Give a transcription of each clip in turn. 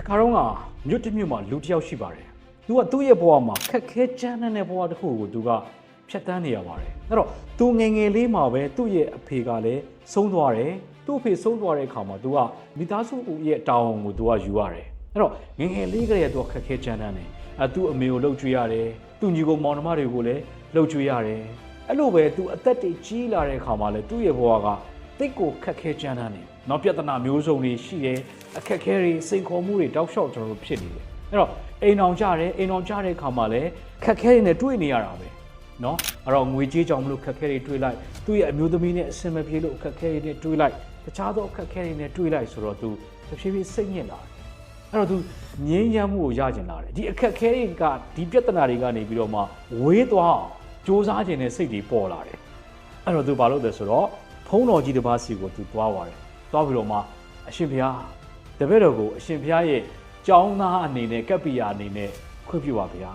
တခါတော့ကမြို့တစ်မြို့မှာလူတစ်ယောက်ရှိပါတယ်သူကသူ့ရဲ့ဘဝမှာခက်ခဲကြမ်းတမ်းတဲ့ဘဝတစ်ခုကိုသူကဖြတ်တန်းနေရပါတယ်အဲ့တော့သူငယ်ငယ်လေးမှာပဲသူ့ရဲ့အဖေကလည်းဆုံးသွားတယ်သူ့အဖေဆုံးသွားတဲ့အခါမှာသူကမိသားစုရဲ့တာဝန်ကိုသူကယူရတယ်အဲ့တော့ငယ်ငယ်လေးကလေးကသူကခက်ခဲကြမ်းတမ်းတယ်အဲသူ့အမေကိုလှုပ်ကြွေးရတယ်သူ့ညီကိုမောင်နှမတွေကိုလည်းလှုပ်ကြွေးရတယ်အဲ့လိုပဲသူအသက်တွေကြီးလာတဲ့အခါမှာလည်းသူ့ရဲ့ဘဝကတိတ်ကိုခက်ခဲကြမ်းတမ်းနေ နောက်ပြဿနာမျိုးစုံတွေရှိတယ်အခက်အခဲတွေစိန်ခေါ်မှုတွေတောက်လျှောက်ကျွန်တော်တို့ဖြစ်နေတယ်အဲ့တော့အိမ်အောင်ကြတယ်အိမ်အောင်ကြတဲ့အခါမှာလည်းခက်ခဲတွေနဲ့တွေ့နေရတာပဲเนาะအဲ့တော့ငွေကြေးကြောင့်မလို့ခက်ခဲတွေတွေ့လိုက်သူ့ရဲ့အမျိုးသမီးနဲ့အဆင်မပြေလို့ခက်ခဲတွေနဲ့တွေ့လိုက်တခြားသောအခက်အခဲတွေနဲ့တွေ့လိုက်ဆိုတော့ तू တဖြည်းဖြည်းစိတ်ညစ်လာတယ်အဲ့တော့ तू ငြင်းချမ်းမှုကိုရကျင်လာတယ်ဒီအခက်အခဲတွေကဒီပြဿနာတွေကနေပြီးတော့မှဝေးသွားအောင်စ조사ခြင်းနဲ့စိတ်တွေပေါ်လာတယ် အဲ့တော့သူဘာလုပ်လဲဆိုတော့ဖုံးတော်ကြီးတစ်ပါးစီကိုသူသွားပါတယ် သွားပြီးတော့မှအရှင်ဘုရားတပည့်တော်ကိုအရှင်ဘုရားရဲ့ကြောင်းသားအနေနဲ့ကပ္ပိယအနေနဲ့ခွင့်ပြုပါဗျာ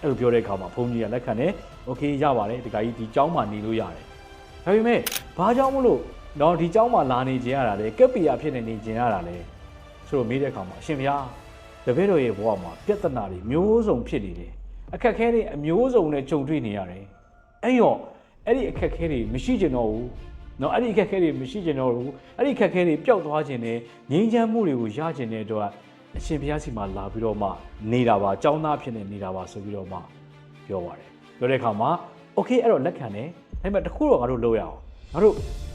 အဲ့လိုပြောတဲ့အခါမှာဘုန်းကြီးကလက်ခံတယ်โอเคရပါတယ်ဒီကကြီးဒီကြောင်းမှာနေလို့ရတယ်ဒါပေမဲ့ဘာကြောင့်မလို့တော့ဒီကြောင်းမှာလာနေခြင်းရတာလေကပ္ပိယဖြစ်နေနေခြင်းရတာလေဆိုတော့မေးတဲ့အခါမှာအရှင်ဘုရားတပည့်တော်ရဲ့ဘဝမှာပြဿနာတွေမျိုးစုံဖြစ်နေတယ်အခက်အခဲတွေအမျိုးစုံနဲ့ကြုံတွေ့နေရတယ်အဲ့ရော အဲ့ဒီအခက်အခဲတွေမရှိကျင်တော့ဘူး เนาะအဲ့ဒီအခက်အခဲတွေမရှိကျင်တော့ဘူးအဲ့ဒီအခက်အခဲတွေပျောက်သွားခြင်းနဲ့ငြိမ်းချမ်းမှုတွေကိုရခြင်းတဲ့အတွက်အရှင်ဘုရားစီမှာလာပြီးတော့မှနေတာပါចောင်းသားဖြစ်နေနေတာပါဆိုပြီးတော့မှပြောပါတယ်ပြောတဲ့အခါမှာโอเคအဲ့တော့လက်ခံတယ်ဒါပေမဲ့တခုတော့ငါတို့လုပ်ရအောင်ငါတို့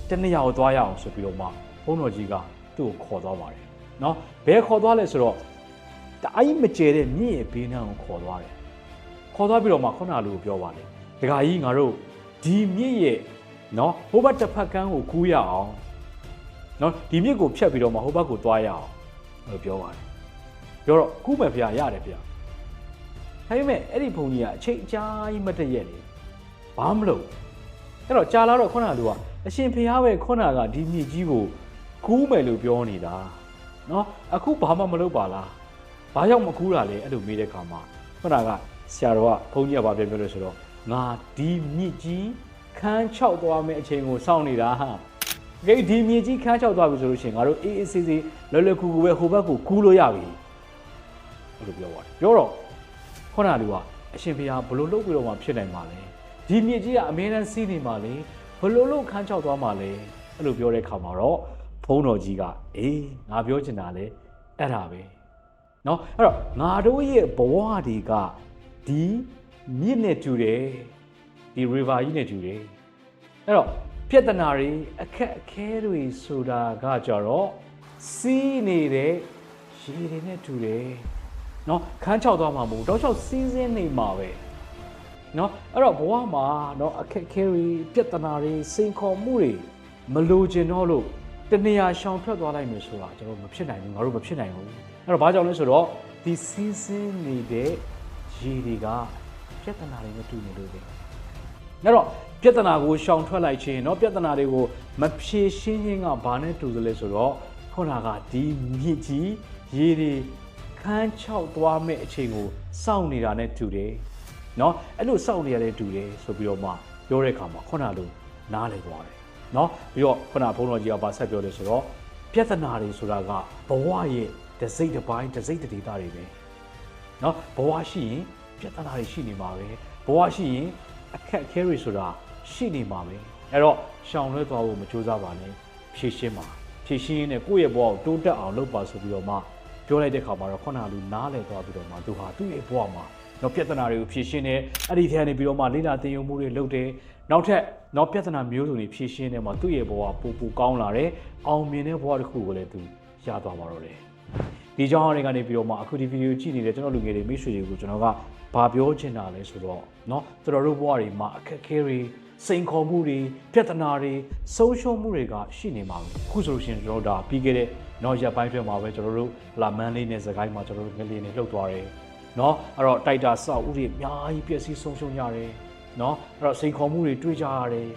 တနေရာကိုသွားရအောင်ဆိုပြီးတော့မှဘုန်းတော်ကြီးကသူ့ကိုခေါ်သွားပါတယ်เนาะဘယ်ခေါ်သွားလဲဆိုတော့တအားကြီးမကျဲတဲ့မြင့်ရဲ့ဘေးနားကိုခေါ်သွားတယ် ခေါ်သွားပြီးတော့မှခုနလူကိုပြောပါလေဒကာကြီးငါတို့ဒီမြစ်ရဲ့ နော်ဟိုဘက်တစ်ဖက်ကန်းကိုကူးရအောင်နော်ဒီမြစ်ကိုဖြတ်ပြီးတော့မှဟိုဘက်ကိုသွားရအောင်လို့ပြောပါတယ်ပြောတော့ကူးမယ်ဖေရတယ်ဖေဒါပေမဲ့အဲ့ဒီဘုံကြီးကအချိန်အကြာကြီးမတည့်ရက်လေဘာမလို့အဲ့တော့ကြာလာတော့ခုနလူကအရှင်ဖေပဲခုနကဒီမြစ်ကြီးကိုကူးမယ်လို့ပြောနေတာနော်အခုဘာမှမလုပ်ပါလားဘာကြောင့်မကူးတာလဲအဲ့လိုမေးတဲ့ခါမှာခုနကဆရာတော်ကဘုန်းကြီးကဘာပြောပြောလဲဆိုတော့ငါဒီမြစ်ကြီး ခန်းချောက်သွားမယ့်အချိန်ကိုစောင့်နေတာဟာဂိတ်ဒီမြစ်ကြီးခန်းချောက်သွားပြီဆိုလို့ရှိရင်ငါတို့အေးအေးဆေးဆေးလွယ်လွယ်ကူကူပဲဟိုဘက်ကိုကူးလို့ရပြီအဲ့လိုပြောပါတယ်ပြောတော့ခုနကလူကအရှင်ဘုရားဘလို့လုပ်ပြီးတော့မှဖြစ်နိုင်မှာလဲဒီမြစ်ကြီးကအမင်းတန်းစီးနေမှာလေဘလို့လို့ခန်းချောက်သွားမှာလဲအဲ့လိုပြောတဲ့ခါမှာတော့ဘုန်းတော်ကြီးကအေးငါပြောချင်တာလေအဲ့ဒါပဲ เนาะအဲ့တော့ငါတို့ရဲ့ဘဝတွေကဒီမြစ်နဲ့တူတယ် ဒီ river ကြီးနဲ့တူတယ်အဲ့တော့ပြဿနာတွေအခက်အခဲတွေဆိုတာကကြတော့စီးနေတဲ့ရေတွေနဲ့တူတယ်เนาะခန်းချောက်သွားမှာမဟုတ်တော့ချောက်စီးစင်းနေမှာပဲเนาะအဲ့တော့ဘဝမှာเนาะအခက်အခဲတွေပြဿနာတွေစိန်ခေါ်မှုတွေမလိုချင်တော့လို့တနေရာရှောင်ထွက်သွားလိုက်မယ်ဆိုတာကျွန်တော်မဖြစ်နိုင်ဘူးငါတို့မဖြစ်နိုင်ဘူး အဲ့တော့ဘာကြောင့်လဲဆိုတော့ဒီစီးစင်းနေတဲ့ရေတွေကပြဿနာတွေနဲ့တူနေလို့ပဲ အဲ့တော့ပြဿနာကိုရှောင်ထွက်လိုက်ခြင်းเนาะပြဿနာတွေကိုမဖြေရှင်းခြင်းကဘာနဲ့တူသလဲဆိုတော့ခုနကဒီမြစ်ကြီးရေတွေခန်းချောက်သွားမဲ့အချိန်ကိုစောင့်နေတာနဲ့တူတယ်เนาะအဲ့လိုစောင့်နေရတဲ့တူတယ်ဆိုပြီးတော့မှပြောတဲ့အခါမှာခုနလိုနားလည်သွားတယ်เนาะပြီးတော့ခုနဘုန်းတော်ကြီးကဗာဆက်ပြောတယ်ဆိုတော့ ပြဿနာတွေဆိုတာကဘဝရဲ့တစိတ်တစ်ပိုင်းတစိတ်တစ်ဒေသတွေပဲเนาะဘဝရှိရင်ပြဿနာတွေရှိနေမှာပဲဘဝရှိရင် အခက်အခဲတွေဆိုတာရှိနေမှာပဲအဲ့တော့ရှောင်လွှဲသွားဖို့မကြိုးစားပါနဲ့ဖြည့်ရှင်းပါဖြည့်ရှင်းရင်းနဲ့ကိုယ့်ရဲ့ဘဝကိုတိုးတက်အောင်လုပ်ပါဆိုပြီးတော့မှပြောလိုက်တဲ့ခါမှာတော့ခုနကလူနားလည်သွားပြီးတော့မှသူဟာသူ့ရဲ့ဘဝမှာတော့ပြဿနာတွေကိုဖြည့်ရှင်းတယ်အဲ့ဒီထဲကနေပြီးတော့မှလိလာတင်ယုံမှုတွေလုပ်တယ်နောက်ထပ်တော့ပြဿနာမျိုးစုံတွေဖြည့်ရှင်းတယ်မှာသူ့ရဲ့ဘဝပူပူကောင်းလာတယ်အောင်မြင်တဲ့ဘဝတစ်ခုကိုလည်းသူရသွားပါတော့တယ် ဒီကြောင်းတွေကနေပြီးတော့မှအခုဒီဗီဒီယိုကြည့်နေတဲ့ကျွန်တော်လူငယ်တွေမိတ်ဆွေတွေကိုကျွန်တော်ကဘာပြောချင်တာလဲဆိုတော့เนาะကျွန်တော်တို့ဘဝတွေမှာအခက်အခဲတွေစိန်ခေါ်မှုတွေပြဿနာတွေဆုံးရှုံးမှုတွေကရှိနေမှာပဲအခုဆိုလို့ရှိရင်ကျွန်တော်တို့ဒါပြီးခဲ့တဲ့เนาะရက်ပိုင်းတွင်းမှာပဲကျွန်တော်တို့လာမန်းလေးနဲ့စကိုင်းမှာကျွန်တော်တို့ငလျင်တွေလှုပ်သွားတယ်เนาะအဲ့တော့တိုက်တာဆောက်ဦးတွေအများကြီးပျက်စီးဆုံးရှုံးကြတယ်เนาะအဲ့တော့စိန်ခေါ်မှုတွေတွေ့ကြရတယ်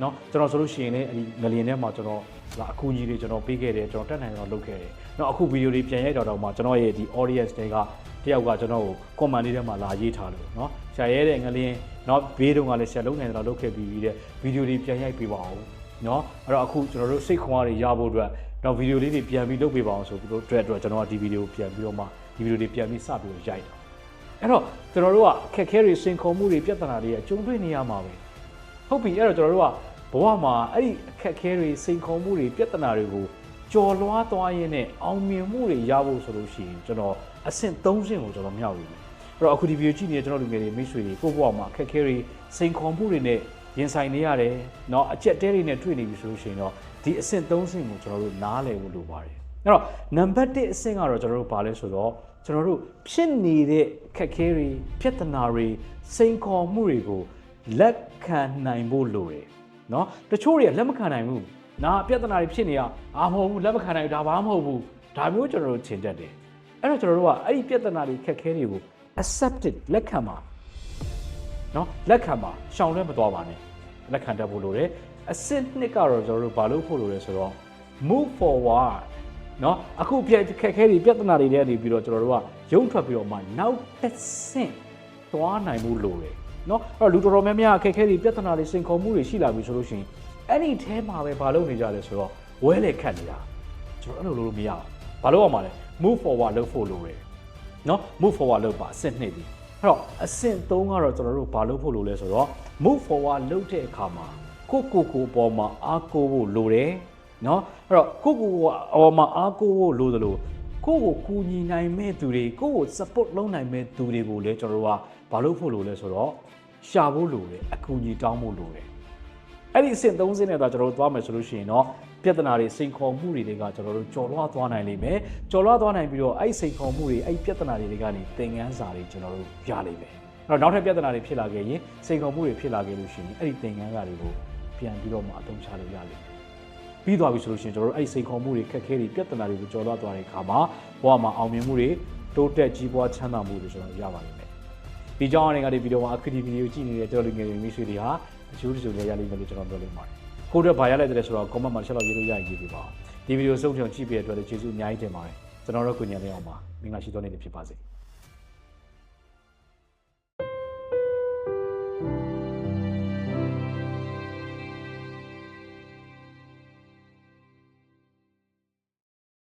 เนาะကျွန်တော်ဆိုလို့ရှိရင်လည်းအဲ့ဒီငလျင်ထဲမှာကျွန်တော်လာအကူအညီတွေကျွန်တော်ပေးခဲ့တယ်ကျွန်တော်တက်နိုင်တော့လုပ်ခဲ့တယ်။နောက်အခုဗီဒီယိုတွေပြန်ရိုက်တော့တော့မှကျွန်တော်ရဲ့ဒီ audience တွေကတယောက်ကကျွန်တော်ကို comment လေးထဲမှာလာရေးထားလို့เนาะဆရာရဲတဲ့ငလင်းเนาะဘေးတုန်းကလည်းဆရာလုံးနိုင်တယ်လို့လုပ်ခဲ့ပြီးပြီးတဲ့ဗီဒီယိုတွေပြန်ရိုက်ပေးပါဦးเนาะအဲ့တော့အခုကျွန်တော်တို့စိတ်ခွန်အားတွေရဖို့အတွက် တော့ဗီဒီယိုလေးတွေပြန်ပြီးလုပ်ပေးပါအောင်ဆိုပြီးတော့အတွက်အတွက်ကျွန်တော်ကဒီဗီဒီယိုပြန်ပြီးတော့မှဒီဗီဒီယိုတွေပြန်ပြီးစပြီးတော့ရိုက်တာအဲ့တော့ကျွန်တော်တို့ကအခက်အခဲတွေစင်ခေါ်မှုတွေပြဿနာတွေအကျုံးတွေ့နေရမှာပဲ ဟုတ်ပြီအဲ့တော့ကျွန်တော်တို့ကဘဝမှာအဲ့ဒီအခက်အခဲတွေစင်ခေါ်မှုတွေပြဿနာတွေကိုကြော်လွှားသွားရင်းနဲ့အောင်မြင်မှုတွေရဖို့ဆိုလို့ရှိရင်ကျွန်တော်အဆင့်၃ဆင့်ကိုကျွန်တော်မြောက်ပြီအဲ့တော့အခုဒီဗီဒီယိုကြည့်နေတဲ့ကျွန်တော်လူငယ်တွေမိတ်ဆွေတွေကိုယ့်ဘဝမှာအခက်အခဲတွေစိန်ခေါ်မှုတွေနဲ့ရင်ဆိုင်နေရတယ်เนาะအကြက်တဲတွေနဲ့တွေ့နေပြီဆိုလို့ရှိရင်တော့ဒီအဆင့်၃ဆင့်ကိုကျွန်တော်တို့နားလည်ဖို့လိုပါတယ်အဲ့တော့နံပါတ်1အဆင့်ကတော့ကျွန်တော်တို့ဘာလဲဆိုတော့ကျွန်တော်တို့ဖြစ်နေတဲ့ခက်ခဲတွေပြဿနာတွေစိန်ခေါ်မှုတွေကို လက်ခံနိုင်ဖို့လိုတယ်နော်တချို့တွေကလက်မခံနိုင်ဘူးနာပြဿနာတွေဖြစ်နေတာအာမဟုတ်ဘူးလက်မခံနိုင်ဘူးဒါဘာမှမဟုတ်ဘူးဒါမျိုးကျွန်တော်တို့ချင်တတ်တယ်အဲ့တော့ကျွန်တော်တို့ကအဲ့ဒီပြဿနာတွေခက်ခဲတွေကို accepted လက်ခံပါနော်လက်ခံပါရှောင်လွဲမသွားပါနဲ့လက်ခံတတ်ဖို့လိုတယ်အစစ်နှစ်ကတော့ကျွန်တော်တို့ဘာလို့ဖို့လိုလဲဆိုတော့ move forward နော်အခုပြခက်ခဲတွေပြဿနာတွေတဲ့နေပြီးတော့ကျွန်တော်တို့ကရုံထွက်ပြီးတော့မှနောက်တစ်ဆင့်သွားနိုင်မှုလိုတယ် နော်အဲ့တော့လူတော်တော်များများအခက်ခဲတွေပြဿနာတွေစိန်ခေါ်မှုတွေရှိလာပြီဆိုလို့ရှိရင်အဲ့ဒီအဲမှာပဲဘာလုပ်နေကြလဲဆိုတော့ဝဲလေခတ်နေတာကျွန်တော်အဲ့လိုလုပ်လို့မရဘူးဘာလို့ရမှာလဲ move forward လုပ်ဖို့လိုတယ်နော် move forward လုပ်ပါအဆင့်2ဒီအဲ့တော့အဆင့်3ကတော့ကျွန်တော်တို့ဘာလုပ်ဖို့လိုလဲဆိုတော့ move forward လုပ်တဲ့အခါမှာကိုကိုကိုအပေါ်မှာအားကိုးဖို့လိုတယ်နော်အဲ့တော့ကိုကိုကိုအပေါ်မှာအားကိုးဖို့လိုသလို ကိုကိုကူညီနိုင်မဲ့သူတွေကိုကို support လုပ်နိုင်မဲ့သူတွေကိုလည်းကျွန်တော်တို့ကဘာလုပ်ဖို့လိုလဲဆိုတော့ရှာဖို့လိုတယ်အကူအညီတောင်းဖို့လိုတယ်အဲ့ဒီအဆင့်၃ဆင့်နဲ့တော့ကျွန်တော်တို့သွားမယ်ဆိုလို့ရှိရင်တော့ပြဿနာတွေစိန်ခေါ်မှုတွေတွေကကျွန်တော်တို့ကြော်လွှားသွားနိုင်လိမ့်မယ်ကြော်လွှားသွားနိုင်ပြီးတော့အဲ့ဒီစိန်ခေါ်မှုတွေအဲ့ဒီပြဿနာတွေကနေသင်ခန်းစာတွေကျွန်တော်တို့ရလိမ့်မယ်အဲ့တော့နောက်ထပ်ပြဿနာတွေဖြစ်လာခဲ့ရင်စိန်ခေါ်မှုတွေဖြစ်လာခဲ့လို့ရှိရင်အဲ့ဒီသင်ခန်းစာတွေကိုပြန်ပြီးတော့မှအသုံးချလို့ရလိမ့်မယ် ပြီးသွားပြီဆိုလို့ရှိရင်ကျွန်တော်တို့အဲ့ဒီစိန်ခေါ်မှုတွေခက်ခဲတွေပြဿနာတွေကိုကြော်လွှားသွားတဲ့အခါမှာဘဝမှာအောင်မြင်မှုတွေတိုးတက်ကြီးပွားချမ်းသာမှုတွေကျွန်တော်ရပါလိမ့်မယ်ဒီကြောင့်အနေနဲ့ဒီဗီဒီယိုမှာအခရီးဗီဒီယိုကြည့်နေတဲ့တော်လူငယ်တွေမိတ်ဆွေတွေဟာအကျိုးတချို့လည်းရလိမ့်မယ်လို့ကျွန်တော်ပြောလိမ့်ပါတယ်။ကိုယ့်အတွက်ဘာရလိုက်တယ်ဆိုတော့ comment မှာချက်လောက်ရေးလို့ရရင်ရေးပေးပါဦး။ဒီဗီဒီယိုဆုံးဖြတ်ကြည့်ပေးတဲ့အတွက်လည်းကျေးဇူးအများကြီးတင်ပါတယ်။ကျွန်တော်တို့ကိုညံလေးအောင်ပါ။မင်္ဂလာရှိသောနေ့လေးဖြစ်ပါစေ။